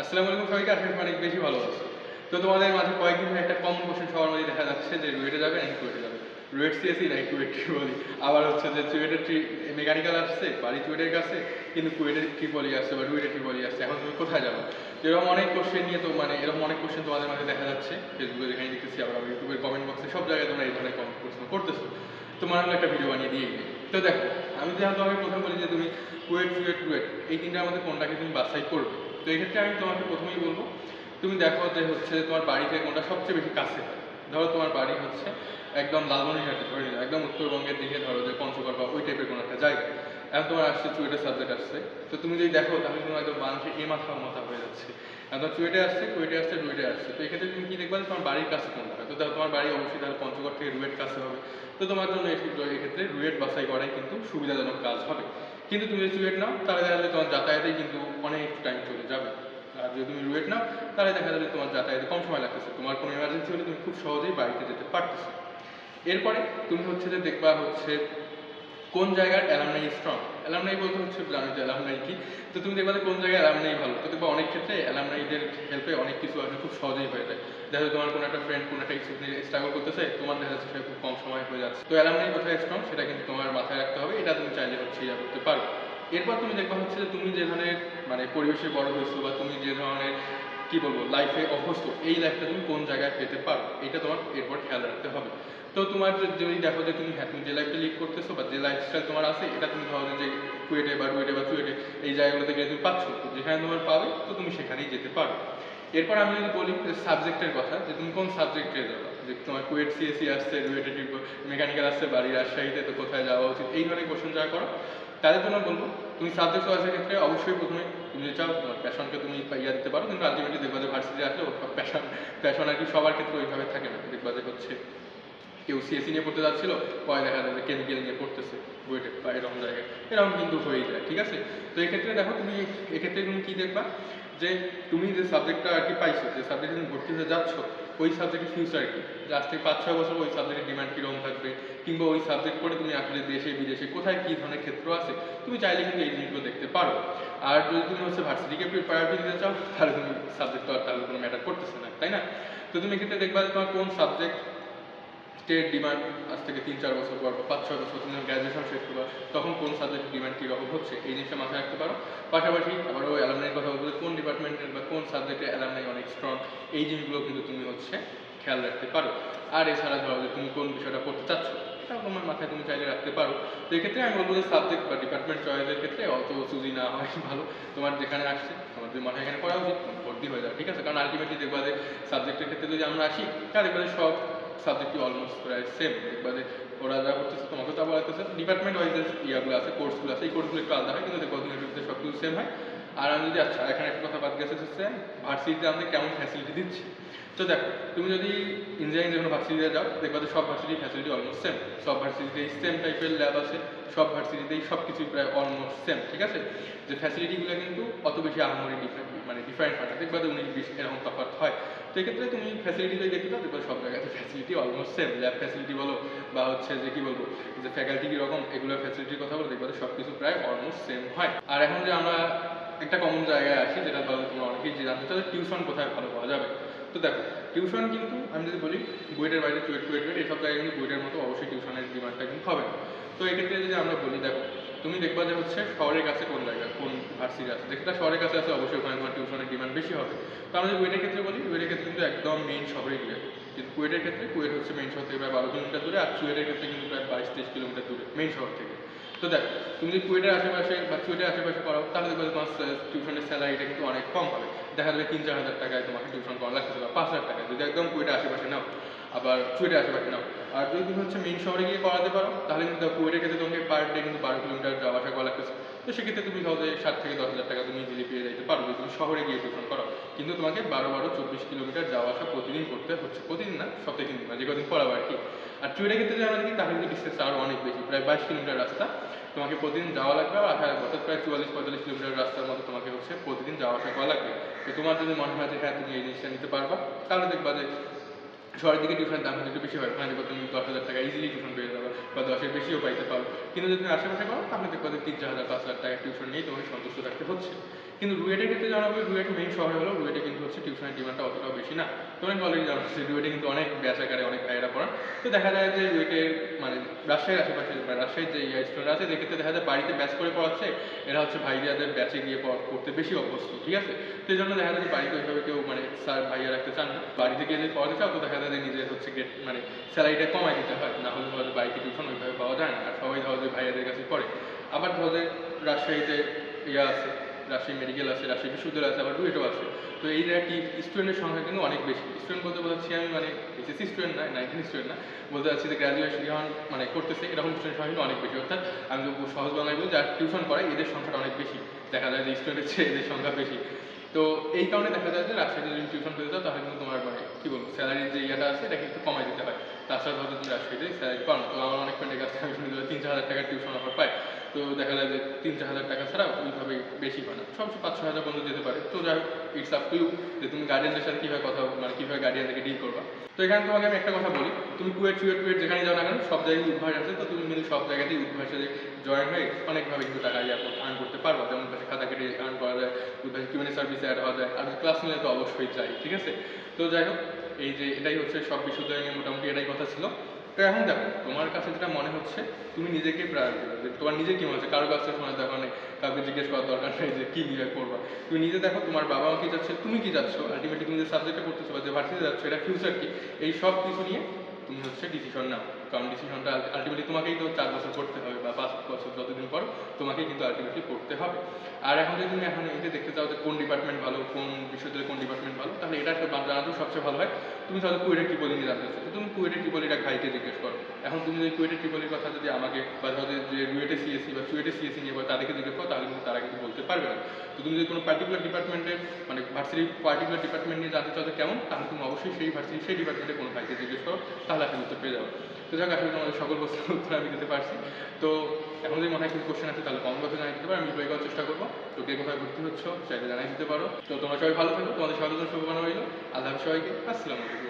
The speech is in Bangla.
আসসালামু আলাইকুম সবাইকে, আশা অনেক বেশি ভালো আছে। তো তোমাদের মাঝে কয়েকদিন একটা কমন কোশ্চেন সবার মধ্যে দেখা যাচ্ছে যে রুয়েটে যাবে নাকি কুয়েটে যাবে? রুয়েট সিএসি নাকি কুয়েট ট্রিপলি আবার হচ্ছে যে চুয়েটের ট্রি, মেকানিক্যাল আসছে, বাড়ি চুয়েটের কাছে, কিন্তু কুয়েটের ট্রিপলি আসছে বা রুয়েটের ট্রিপলি আসছে, এখন তুমি কোথায় যাবে? এরকম অনেক কোশ্চেন নিয়ে তো মানে এরকম অনেক কোশ্চেন তোমাদের মাঝে দেখা যাচ্ছে ফেসবুকে যেখানে দেখতেছি আবার ইউটিউবের কমেন্ট বক্সে সব জায়গায় তোমরা এই ধরনের কমেন্ট প্রশ্ন করতেছো। তোমার হলো একটা ভিডিও বানিয়ে দিয়ে তো দেখো, আমি যেহেতু তোমাকে প্রথম বলি যে তুমি কুয়েট কুয়েট কুয়েট এই তিনটার মধ্যে কোনটাকে তুমি বাছাই করবে? তো এক্ষেত্রে আমি তোমাকে প্রথমেই বলব, তুমি দেখো যে হচ্ছে তোমার বাড়ি থেকে কোনটা সবচেয়ে বেশি কাছে। ধরো তোমার বাড়ি হচ্ছে একদম লালমনিরহাটে ধরে নিলাম একদম উত্তরবঙ্গের দিকে ধরো যে পঞ্চগড় বা ওই টাইপের কোনো একটা জায়গা এখন তোমার আসছে চুয়েটের সাবজেক্ট আসছে। তো তুমি যদি দেখো তাহলে তোমার একদম মানুষের এ মাথা মাথা হয়ে যাচ্ছে। এখন তোমার চুয়েটে আসছে, কুয়েটে আসছে, রুয়েটে আসছে। তো এক্ষেত্রে তুমি কি দেখবা তোমার বাড়ির কাছে কোনটা? তো তোমার বাড়ি অবশ্যই তাহলে পঞ্চগড় থেকে রুয়েট কাছে হবে। তো তোমার জন্য এক্ষেত্রে রুয়েট বাছাই করাই কিন্তু সুবিধাজনক কাজ হবে। কিন্তু তুমি যদি ওয়েট নাও, তাহলে দেখা যাবে তোমার যাতায়াতেই কিন্তু অনেক টাইম চলে যাবে। আর যদি তুমি রুয়েট নাও, তাহলে দেখা যাবে তোমার যাতায়াতে কম সময় লাগতেছে। তোমার কোনো এমার্জেন্সি হলে তুমি খুব সহজেই বাড়িতে যেতে পারতেছো। এরপরে তুমি হচ্ছে যে দেখবা হচ্ছে কোন জায়গার অ্যালামনাই স্ট্রং অ্যালামনাই বলতে হচ্ছে জানো যে অ্যালামনাই কি? তো তুমি দেখবা কোন জায়গায় অ্যালামনাই ভালো? তো দেখবা অনেক ক্ষেত্রে অ্যালামনাইদের হেল্পে অনেক কিছু আসলে খুব সহজেই হয়ে যায়। দেখা তোমার কোনো একটা ফ্রেন্ড কোনো একটা কিছু নিয়ে স্ট্রাগল করতেছে, তোমার দেখা যাচ্ছে সেটা খুব কম সময় হয়ে যাচ্ছে। তো অ্যালামনাই কোথায় স্ট্রং সেটা কিন্তু তোমার মাথায় রাখতে হবে, এটা তুমি চাইলে হচ্ছে ইয়া করতে পারো। এরপর তুমি দেখবা হচ্ছে যে তুমি যে ধরনের মানে পরিবেশে বড় হয়েছো বা তুমি যে ধরনের, কি বলব লাইফে অভ্যস্ত, এই লাইফটা তুমি কোন জায়গায় পেতে পারো? এটা তোমার এরপর খেয়াল রাখতে হবে। তো তোমার যদি দেখো যে তুমি হ্যাঁ তুমি যে লাইফটা লিড করতেছো বা যে লাইফস্টাইল তোমার আছে, এটা তুমি ধরো যে কুয়েটে বা রুয়েটে বা চুয়েটে এই জায়গাগুলোতে গেলে তুমি পাচ্ছ। তো যেখানে তোমার পাবে, তো তুমি সেখানেই যেতে পারো। এরপর আমি যদি বলি সাবজেক্টের কথা, যে তুমি কোন সাবজেক্টে যাবে? যে তোমার কুয়েট সিএসসি আসছে রুয়েটে মেকানিক্যাল আসছে, বাড়ির রাজশাহীতে, তো কোথায় যাওয়া উচিত? এই ধরনের কোশ্চেন যারা করো, তাদের জন্য বলব, তুমি সাবজেক্ট চয়েসের ক্ষেত্রে অবশ্যই প্রথমে তুমি যে চাও, তোমার প্যাশনকে তুমি ইয়া দিতে পারো। কিন্তু আলটিমেটলি দেখবা যে ভার্সিটি আসলে প্যাশন প্যাশন আর কি সবার ক্ষেত্রে ওইভাবে থাকে না। দেখবা যে হচ্ছে কেউ সিএসসি নিয়ে পড়তে যাচ্ছিল, পরে দেখা যাবে কেমিক্যাল নিয়ে পড়তেছে, বুয়েটে বা এরকম জায়গায়। এরকম কিন্তু হয়ে যায়, ঠিক আছে? তো এক্ষেত্রে দেখো, তুমি এক্ষেত্রে তুমি কী দেখবা? যে তুমি যে সাবজেক্টটা আর কি পাইছো, যে সাবজেক্টে তুমি ভর্তি হতে যাচ্ছ, ওই সাবজেক্টের ফিউচার কি? যে আজ থেকে পাঁচ ছয় বছর ওই সাবজেক্টের ডিমান্ড কীরকম থাকবে? কিংবা ওই সাবজেক্ট পড়ে তুমি আসলে দেশে, বিদেশে, কোথায় কী ধরনের ক্ষেত্র আছে? তুমি চাইলে কিন্তু এই জিনিসগুলো দেখতে পারো। আর যদি তুমি হচ্ছে ভার্সিটিকে প্রায়োরিটি দিতে চাও, তাহলে তুমি সাবজেক্ট তো আর তাহলে কোনো ম্যাটার করতেছে না, তাই না? তো তুমি এক্ষেত্রে দেখবা তোমার কোন সাবজেক্ট স্টেট ডিমান্ড আজ থেকে তিন, চার বছর পর বা পাঁচ, ছয় বছর তুমি গ্র্যাজুয়েশন শেষ করবা, তখন কোন সাবজেক্টের ডিমান্ড কীরকম হচ্ছে এই জিনিসটা মাথায় রাখতে পারো। পাশাপাশি আবার ওই অ্যালামনাইয়ের কথা বলতে কোন ডিপার্টমেন্টের বা কোন সাবজেক্টে অ্যালামনাই অনেক স্ট্রং এই জিনিসগুলো কিন্তু তুমি হচ্ছে খেয়াল রাখতে পারো। আর এছাড়া ধরো যে তুমি কোন বিষয়টা পড়তে চাচ্ছ এটাও তোমার মাথায় তুমি চাইলে রাখতে পারো। তো এক্ষেত্রে আমি বলব যে সাবজেক্ট বা ডিপার্টমেন্ট চয়েসের ক্ষেত্রে অত চুজি না হয়, ভালো। তোমার যেখানে আসছে তোমার যদি মাথায় এখানে পড়া উচিত, ভর্তি হয়ে যাও, ঠিক আছে? কারণ আলটিমেটলি দেখবা যে সাবজেক্টের ক্ষেত্রে যদি আমরা আসি তাহলে দেখবা সব সাবজেক্টই অলমোস্ট প্রায় সেম দেখবা যে ওরা যা করতেছে তোমাকে তা বলাতেছে ডিপার্টমেন্ট ওয়াইজ ইয়াগুলো আছে কোর্সগুলো আছে, এই কোর্সগুলো একটু আলাদা হয়। কিন্তু দেখব ইউনিভার্সিটিতে সব কিছু সেম হয়। আর আমি যদি আচ্ছা এখানে একটা কথা বাদ গেছে, হচ্ছে ভার্সিটিতে আমাদের কেমন ফ্যাসিলিটি দিচ্ছে? তো দেখো, তুমি যদি ইঞ্জিনিয়ারিং যখন ভার্সিটিতে যাও, দেখবা যে সব ভার্সিটির ফ্যাসিলিটি অলমোস্ট সেম সব ভার্সিটিতেই সেম টাইপের ল্যাব আছে, সব ভার্সিটিতেই সব কিছুই প্রায় অলমোস্ট সেম ঠিক আছে? যে ফ্যাসিলিটিগুলো কিন্তু অত বেশি আহামরি ডিফারেন্ট মানে ডিফারেন্ট হয় না। দেখবা যে উনিশ বিশ এরকম তফাৎ হয়। তো এক্ষেত্রে তুমি ফ্যাসিলিটি যদি দেখতে পাও দেখবা সব জায়গাতে facility almost same lab facility বলো, বা হচ্ছে যে কি বলব, যে ফ্যাকাল্টি কীরকম এগুলো ফ্যাসিলিটির কথা বলো, দেখবা সব কিছু প্রায় অলমোস্ট সেম হয়। আর এখন যে আমরা একটা কমন জায়গায় আসি যেটা ধরো তোমরা অনেকেই জানতে চাও টিউশন কোথায় ভালো পাওয়া যাবে? তো দেখো টিউশন কিন্তু আমি যদি বলি বুয়েটের বাইরে চুয়েট কুয়েট কুয়েট এইসব জায়গায় কিন্তু বুয়েটের মতো অবশ্যই টিউশনের ডিমান্ডটা কিন্তু হবে তো এক্ষেত্রে যদি আমরা বলি, দেখো, তুমি দেখবা যে হচ্ছে শহরের কাছে কোন জায়গা, কোন ভার্সিটি আছে? যেটা শহরের কাছে আছে, অবশ্যই ওখানে তোমার টিউশনের ডিমান্ড বেশি হবে। তো আমরা যদি বুয়েটের ক্ষেত্রে বলি বুয়েটের ক্ষেত্রে কিন্তু একদম মেইন শহরে গিয়ে, কিন্তু কুয়েটের ক্ষেত্রে, কুয়েট হচ্ছে মেইন শহর থেকে প্রায় বারো কিলোমিটার দূরে, আর চুয়েটের ক্ষেত্রে কিন্তু প্রায় বাইশ তেইশ কিলোমিটার দূরে মেইন শহর থেকে। তো দেখো, তুমি যদি কুয়েটের আশেপাশে বা চুয়েটের আশেপাশে পড়াও, তাহলে দেখবে তোমার টিউশনের স্যালারিটা কিন্তু অনেক কম হবে। দেখা যাবে তিন, চার হাজার টাকায় তোমাকে টিউশন করা লাগতেছে বা পাঁচ হাজার টাকায়। যদি একদম কুয়েটের আশেপাশে নাও, আবার চুয়েটের আশেপাশে নাও। আর যদি তুমি হচ্ছে মেইন শহরে গিয়ে করাতে পারো, তাহলে কিন্তু কুয়েটের ক্ষেত্রে তোমাকে পার ডে কিন্তু বারো কিলোমিটার যাওয়া আসা করা লাগতেছে। তো সেক্ষেত্রে তুমি সহজে সাত থেকে দশ হাজার টাকা তুমি ইজিলি পেয়ে যাইতে পারো, যদি তুমি শহরে গিয়ে টিউশন করো কিন্তু তোমাকে বারো বারো, চব্বিশ কিলোমিটার যাওয়া আসা প্রতিদিন করতে হচ্ছে। প্রতিদিন না, সপ্তাহে দিন যে কদিন পড়াবো আর কি। আর চুয়েটের ক্ষেত্রে যদি আমরা দেখি, তাহলে কিন্তু ডিস্টেন্স আরও অনেক বেশি, প্রায় বাইশ কিলোমিটার রাস্তা। তোমাকে প্রতিদিন যাওয়া লাগবে আর হ্যাঁ অর্থাৎ প্রায় চুয়াল্লিশ, পঁয়তাল্লিশ কিলোমিটার রাস্তার মধ্যে তোমাকে হচ্ছে প্রতিদিন যাওয়া আসা করা লাগবে। তো তোমার যদি মনে হয় যে হ্যাঁ তুমি এই জিনিসটা নিতে পারবা, তাহলে দেখবা যে শহরের দিকে টিউশনের দাম একটু বেশি হয়। ওখানে দেখো তুমি দশ হাজার টাকা ইজিলি টিউশন পেয়ে যাবে বা দশের বেশিও পাইতে পারো। কিন্তু যদি তুমি আশেপাশে করো, তাহলে দেখো তিন চার হাজার, পাঁচ হাজার টাকা টিউশন নিয়ে তোমাকে সন্তুষ্ট থাকতে হচ্ছে। কিন্তু রুয়েটের ক্ষেত্রে জানাব রুয়েট মেইন শহরে হলো রুয়েটে কিন্তু হচ্ছে টিউশনের ডিমান্ডটা অতটাও বেশি না। তোমরা অলরেডি জানো রুয়েটে কিন্তু অনেক ব্যাচ আকারে অনেক ভাইয়েরা পড়ান তো দেখা যায় যে রুয়েটে মানে রাজশাহীর আশেপাশে বা রাজশাহীর যে স্টুডেন্ট আছে সেক্ষেত্রে দেখা যায় বাড়িতে ব্যাচ করে পড়াচ্ছে। এরা হচ্ছে ভাইয়াদের ব্যাচে গিয়ে পড়- পড়তে বেশি অভ্যস্ত, ঠিক আছে? তো এই জন্য দেখা যায় যে বাড়িতে ওইভাবে কেউ মানে স্যার ভাইয়া রাখতে চান। বাড়িতে গিয়ে যদি পড়াতে চাও, তো দেখা যায় নিজের হচ্ছে গেট মানে স্যালারিটা কমাই দিতে হয়। না হলে ধরো বাড়িতে টিউশন ওইভাবে পাওয়া যায় না। আর সবাই ধরো যে ভাইয়াদের কাছে পড়ে আবার ধরো যে রাজশাহীতে ইয়ে আছে, রাজশাহী মেডিকেল আছে, রাজশাহী বিশ্ববিদ্যালয় আছে, আবার রুয়েটও আছে। তো এই জায়গাটি স্টুডেন্টের সংখ্যা কিন্তু অনেক বেশি? স্টুডেন্ট বলতে বোঝাচ্ছি আমি মানে এসএসসি স্টুডেন্ট না নাইনটিন স্টুডেন্ট না, বলতে চাচ্ছি যে গ্র্যাজুয়েশন যখন মানে করতেছে, এরকম স্টুডেন্ট সংখ্যা কিন্তু অনেক বেশি। অর্থাৎ আমি সহজ বাংলায় বলি, যারা টিউশন করে, এদের সংখ্যাটা অনেক বেশি। দেখা যায় যে স্টুডেন্টের চেয়ে এদের সংখ্যা বেশি। তো এই কারণে দেখা যায় যে রাজশাহীতে যদি টিউশন পেতে চাও, তাহলে কিন্তু তোমার মানে কি বলব স্যালারির যে ইয়েটা আছে এটাকে কিন্তু কমাই দিতে হয়। তাছাড়া ধরো তুমি রাজশাহীতে স্যালারি পাও না। তো আমার অনেক ফ্রেন্ডের কাছ আমি শুনি তিন চার হাজার টাকার টিউশন অফার পায়। তো দেখা যায় যে তিন চার হাজার টাকা ছাড়া ওইভাবে বেশি হয় না। সবচেয়ে পাঁচ ছ হাজার পর্যন্ত যেতে পারে। তো যাই হোক ইটস আপ টু ইউ যে তুমি গার্ডিয়ানদের সাথে কীভাবে কথা মানে কীভাবে গার্ডিয়ানদেরকে ডিল করবা। তো এখানে তোমাকে আমি একটা কথা বলি, তুমি কুয়েট টুয়েট টুয়েট যেখানে যাও না কেন, সব জায়গায় উদ্ভাস আছে, তো তুমি কিন্তু সব জায়গাতেই উদ্ভাসে জয়েন হয়ে অনেকভাবে কিন্তু টাকা ইয়ে আর্ন করতে পারব। যেমন উদ্ভাসে খাতা কেটে আর্ন করা যায় উদ্ভাসে কিউএনএ সার্ভিসে অ্যাড হওয়া যায়, আর ক্লাস নিলে তো অবশ্যই চাই ঠিক আছে? তো যাই হোক, এই যে এটাই হচ্ছে সব বিশ্ববিদ্যালয় নিয়ে মোটামুটি এটাই কথা ছিল। তো এখন দেখো, তোমার কাছে যেটা মনে হচ্ছে, তুমি নিজেকে প্রায়োরিটি দেবে তোমার নিজে কি মনে হচ্ছে? কারও কাছে শোনার দরকার নেই কাউকে জিজ্ঞেস করার দরকার নেই যে কি নিয়ে করবা তুমি নিজে দেখো তোমার বাবা মা কি চাচ্ছে, তুমি কি যাচ্ছ আলটিমেটলি তুমি যে সাবজেক্টে পড়তেছো বা যে ভার্সিটি যাচ্ছ, এটা ফিউচার কি? এই সব কিছু নিয়ে তুমি হচ্ছে ডিসিশন নাও। কারণ ডিসিশনটা আলটিমেটলি তোমাকেই তো চার বছর করতে বা যতদিন পর তোমাকেই কিন্তু আলটিমেটলি করতে হবে। আর এখন যদি তুমি এখন যে দেখতে চাও যে কোন ডিপার্টমেন্ট ভালো কোন বিশ্ববিদ্যালয়ে কোন ডিপার্টমেন্ট ভালো তাহলে এটা একটা বা- জানাতেও সবচেয়ে ভালো হয়। তুমি তাহলে কুয়েটের ট্রিপলি নিয়ে জানতে চাচ্ছো। তুমি কুয়েটের ট্রিপলিটা ভাইকে জিজ্ঞেস করো। এখন তুমি যদি কুয়েটের ট্রিপলির কথা যদি আমাকে বা ধরো যে- রুয়েটে সিএসসি বা চুয়েটে সিএসসি নিয়ে বলো, তাদেরকে জিজ্ঞেস করো তাহলে কিন্তু তারা কিন্তু বলতে পারবে না। তো তুমি যদি কোনো পার্টিকুলার ডিপার্টমেন্টের মানে ভার্সিটি পার্টিকুলার ডিপার্টমেন্ট নিয়ে জানতে চাও কেমন তাহলে তুমি অবশ্যই সেই ভার্সিটি সেই ডিপার্টমেন্টে কোনো ভাইকে জিজ্ঞেস করো তাহলে আপনি উত্তর পেয়ে যাব তো যাক, আসলে তোমাদের সকল প্রশ্নের উত্তর আমি দিতে পারছি। তো এখন যদি মনে হয় কিছু কোশ্চেন আছে, তাহলে কমেন্ট বক্সে জানিয়ে দিতে পারো, আমি রিপ্লাই করার চেষ্টা করব। তো কে কোথায় ভর্তি হচ্ছ চাইলে জানাই দিতে পারো। তো তোমরা সবাই ভালো থাকো, তোমাদের সবাই শুভকামনা রইল। আল্লাহ সবাইকে, আসসালামু আলাইকুম।